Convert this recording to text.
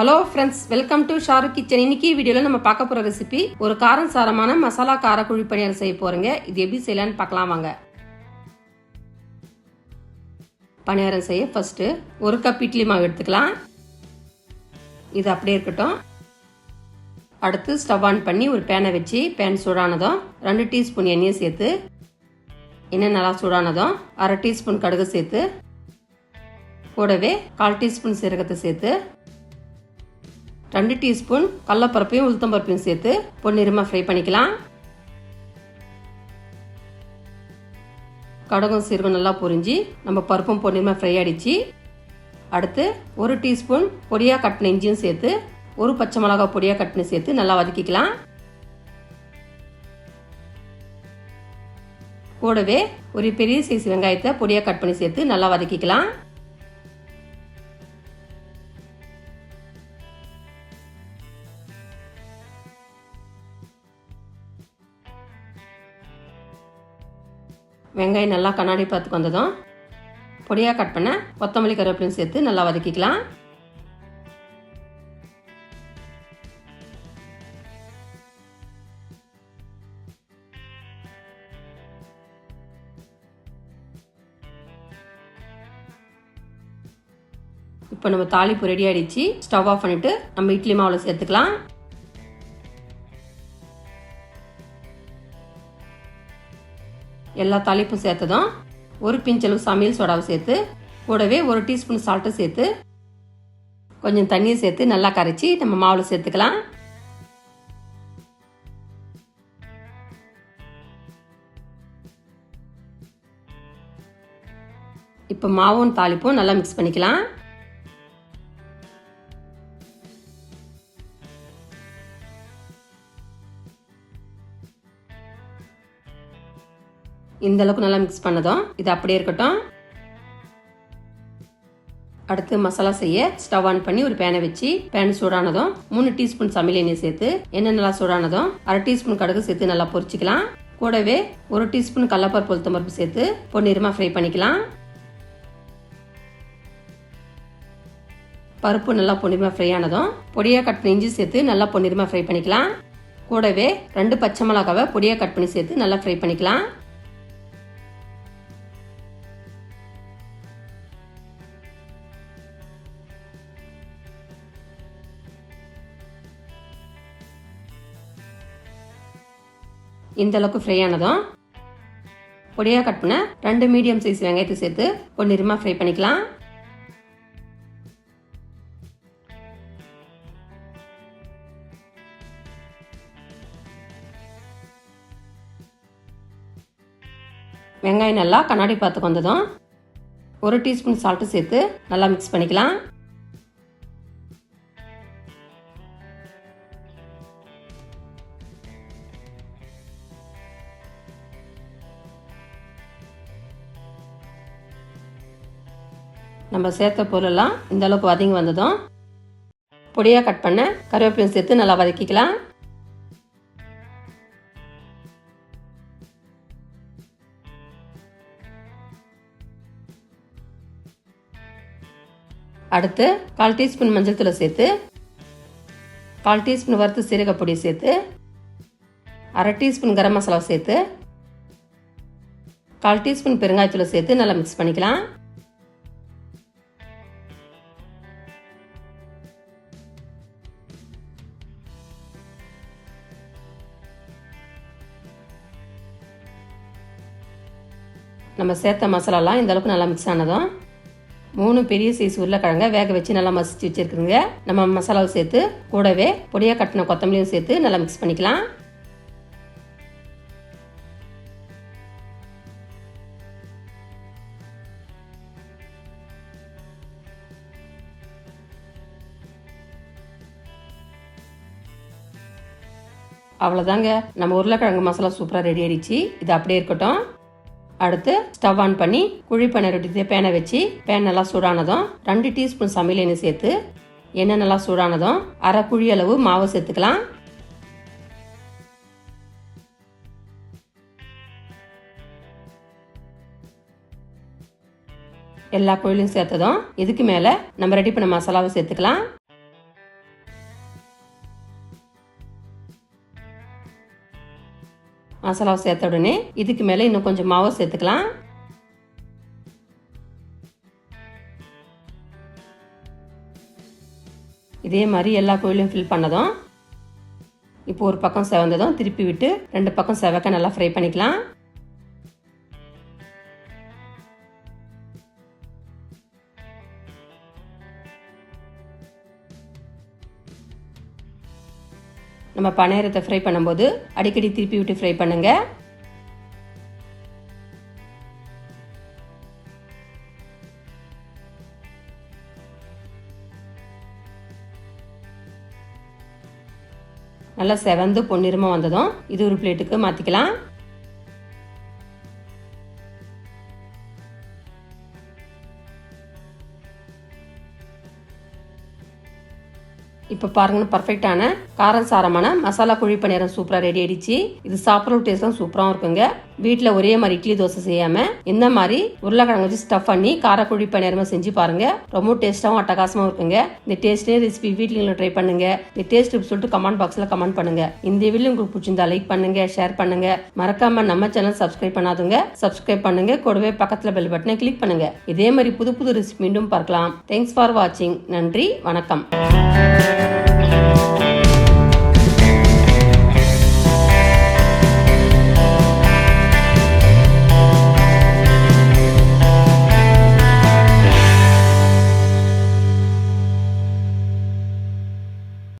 Hello friends welcome to Sharu kitchen இன்னைக்கு வீடியோவில் நம்ம பார்க்க போகிற ரெசிபி ஒரு காரம் சாரமான மசாலா கார குழி பணியாரம் செய்ய போகிறோங்க இது எப்படி செய்யலான்னு பார்க்கலாம் வாங்க. பணியாரம் செய்ய ஃபர்ஸ்ட்டு ஒரு கப் இட்லி மாவு எடுத்துக்கலாம். இது அப்படியே இருக்கட்டும். அடுத்து ஸ்டவ் ஆன் பண்ணி ஒரு பேனை வச்சு பேன் சூடானதும் ரெண்டு டீஸ்பூன் எண்ணெயை சேர்த்து எண்ணெய் நல்லா சூடானதும் அரை டீஸ்பூன் கடுகு சேர்த்து கூடவே கால் டீஸ்பூன் சீரகத்தை சேர்த்து ரெண்டு டீஸ்பூன் கடலப்பருப்பையும் உளுத்தம்பருப்பையும் சேர்த்து பொன்னிறமாக ஃப்ரை பண்ணிக்கலாம். கடகம் சீரகம் நல்லா பொரிஞ்சு நம்ம பருப்பும் பொன்னிறமாக ஃப்ரை ஆடிச்சு அடுத்து ஒரு டீஸ்பூன் பொடியாக கட்டின இஞ்சியும் சேர்த்து ஒரு பச்சை மிளகா பொடியாக கட்டின சேர்த்து நல்லா வதக்கிக்கலாம். கூடவே ஒரு பெரிய சைஸ் வெங்காயத்தை பொடியாக கட் பண்ணி சேர்த்து நல்லா வதக்கிக்கலாம். வெங்காயம் நல்லா கண்ணாடி பார்த்துக்கு வந்ததும் பொடியாக கட் பண்ண கொத்தமல்லி கருவேப்பிலையும் சேர்த்து நல்லா வதக்கிக்கலாம். இப்போ நம்ம தாளிப்பு ரெடி ஆகிடுச்சு ஸ்டவ் ஆஃப் பண்ணிவிட்டு நம்ம இட்லி மாவில் சேர்த்துக்கலாம். எல்லா தாளிப்பும் சேர்த்ததும் ஒரு பிஞ்சளவு சமையல் சோடாவை சேர்த்து கூடவே ஒரு டீஸ்பூன் சால்ட்டை சேர்த்து கொஞ்சம் தண்ணியை சேர்த்து நல்லா கரைச்சி நம்ம மாவில் சேர்த்துக்கலாம். இப்போ மாவும் தாளிப்பும் நல்லா மிக்ஸ் பண்ணிக்கலாம். இந்த அளவுக்கு நல்லா மிக்ஸ் பண்ணதும் இது அப்படியே இருக்கட்டும். அடுத்து மசாலா செய்ய ஸ்டவ் ஆன் பண்ணி ஒரு பேனை வச்சு பேன் சூடானதும் மூணு டீஸ்பூன் சமையல் எண்ணெய் சேர்த்து எண்ணெய் நல்லா சூடானதும் அரை டீஸ்பூன் கடுகு சேர்த்து நல்லா பொரிச்சிக்கலாம். கூடவே ஒரு டீஸ்பூன் கடலப்பருப்பு உளுத்தம்பருப்பு சேர்த்து பொன்னிறமாக ஃப்ரை பண்ணிக்கலாம். பருப்பு நல்லா பொன்னிறமாக ஃப்ரை ஆனதும் பொடியாக கட் பண்ணி இஞ்சி சேர்த்து நல்லா பொன்னிறமாக ஃப்ரை பண்ணிக்கலாம். கூடவே ரெண்டு பச்சை மிளகாவை பொடியாக கட் பண்ணி சேர்த்து நல்லா ஃப்ரை பண்ணிக்கலாம். இந்த அளவுக்கு ஃப்ரை ஆனதும் பொடியாக கட் பண்ண ரெண்டு மீடியம் சைஸ் வெங்காயத்தை சேர்த்து பொன்னிறமாக ஃப்ரை பண்ணிக்கலாம். வெங்காயம் நல்லா கண்ணாடி பார்த்துக்கு வந்ததும் ஒரு டீஸ்பூன் சால்ட்டு சேர்த்து நல்லா மிக்ஸ் பண்ணிக்கலாம். நம்ம சேர்த்த பொருளெல்லாம் இந்த அளவுக்கு வதங்கி வந்ததும் பொடியாக கட் பண்ண கருவேப்பிலையும் சேர்த்து நல்லா வதக்கிக்கலாம். அடுத்து கால் டீஸ்பூன் மஞ்சள் தூளை சேர்த்து கால் டீஸ்பூன் வறுத்து சீரக பொடி சேர்த்து அரை டீஸ்பூன் கரம் மசாலா சேர்த்து கால் டீஸ்பூன் பெருங்காயத்தூளை சேர்த்து நல்லா மிக்ஸ் பண்ணிக்கலாம். நம்ம சேர்த்த மசாலாலாம் இந்த அளவுக்கு நல்லா மிக்ஸ் ஆனதும் மூணு பெரிய சைஸ் உருளைக்கிழங்க வேக வச்சு நல்லா மசிச்சு வச்சுருக்குங்க நம்ம மசாலாவை சேர்த்து கூடவே பொடியாக கட்டின கொத்தமல்லியும் சேர்த்து நல்லா மிக்ஸ் பண்ணிக்கலாம். அவ்வளோதாங்க நம்ம உருளைக்கிழங்கு மசாலா சூப்பராக ரெடி ஆயிடுச்சு. இது அப்படியே இருக்கட்டும். அடுத்து ஸ்டவ் ஆன் பண்ணி குழி பண்ணி பேனை வச்சு பேன் நல்லா சூடானதும் ரெண்டு டீஸ்பூன் சமையல் எண்ணெய் சேர்த்து எண்ணெய் நல்லா சூடானதும் அரை குழி அளவு மாவு சேர்த்துக்கலாம். எல்லா குழிலையும் சேர்த்ததும் இதுக்கு மேலே நம்ம ரெடி பண்ண மசாலாவை சேர்த்துக்கலாம். மசாலாவை சேர்த்த உடனே இதுக்கு மேலே இன்னும் கொஞ்சம் மாவை சேர்த்துக்கலாம். இதே மாதிரி எல்லா கோயிலையும் ஃபில் பண்ணதும் இப்போ ஒரு பக்கம் செவந்ததும் திருப்பி விட்டு ரெண்டு பக்கம் செவக்க நல்லா ஃப்ரை பண்ணிக்கலாம். நம்ம பனையரத்தை ஃப்ரை பண்ணும்போது அடிக்கடி திருப்பி விட்டு ஃப்ரை பண்ணுங்க. நல்லா செவந்து பொன்னிறமாக வந்ததும் இது ஒரு பிளேட்டுக்கு மாற்றிக்கலாம் இப்போ பாருங்கன்னு பர்ஃபெக்டான காரம் சாரமான மசாலா குழி பணியாரம் சூப்பராக ரெடி ஆயிடுச்சு. இது சாப்பிட்ற டேஸ்ட்டும் சூப்பராகவும் இருக்குங்க. வீட்டில் ஒரே மாதிரி இட்லி தோசை செய்யாமல் இந்த மாதிரி உருளைக்கிழங்கு வச்சு ஸ்டஃப் பண்ணி காரக்குழி பணியாரமாக செஞ்சு பாருங்க. ரொம்ப டேஸ்ட்டாகவும் அட்டகாசமாகவும் இருக்குங்க. இந்த டேஸ்ட்லேயே ரெசிபி வீட்டில் ட்ரை பண்ணுங்க. இந்த டேஸ்ட் சொல்லிட்டு கமெண்ட் பாக்ஸில் கமெண்ட் பண்ணுங்க. இந்த வீடியோ உங்களுக்கு பிடிச்சிருந்தா லைக் பண்ணுங்க ஷேர் பண்ணுங்க. மறக்காம நம்ம சேனல் சப்ஸ்கிரைப் பண்ணாதுங்க சப்ஸ்கிரைப் பண்ணுங்க. கூடவே பக்கத்தில் பெல் பட்டனை கிளிக் பண்ணுங்க. இதே மாதிரி புது புது ரெசிபி மீண்டும் பார்க்கலாம். தேங்க்ஸ் ஃபார் வாட்சிங் நன்றி வணக்கம்.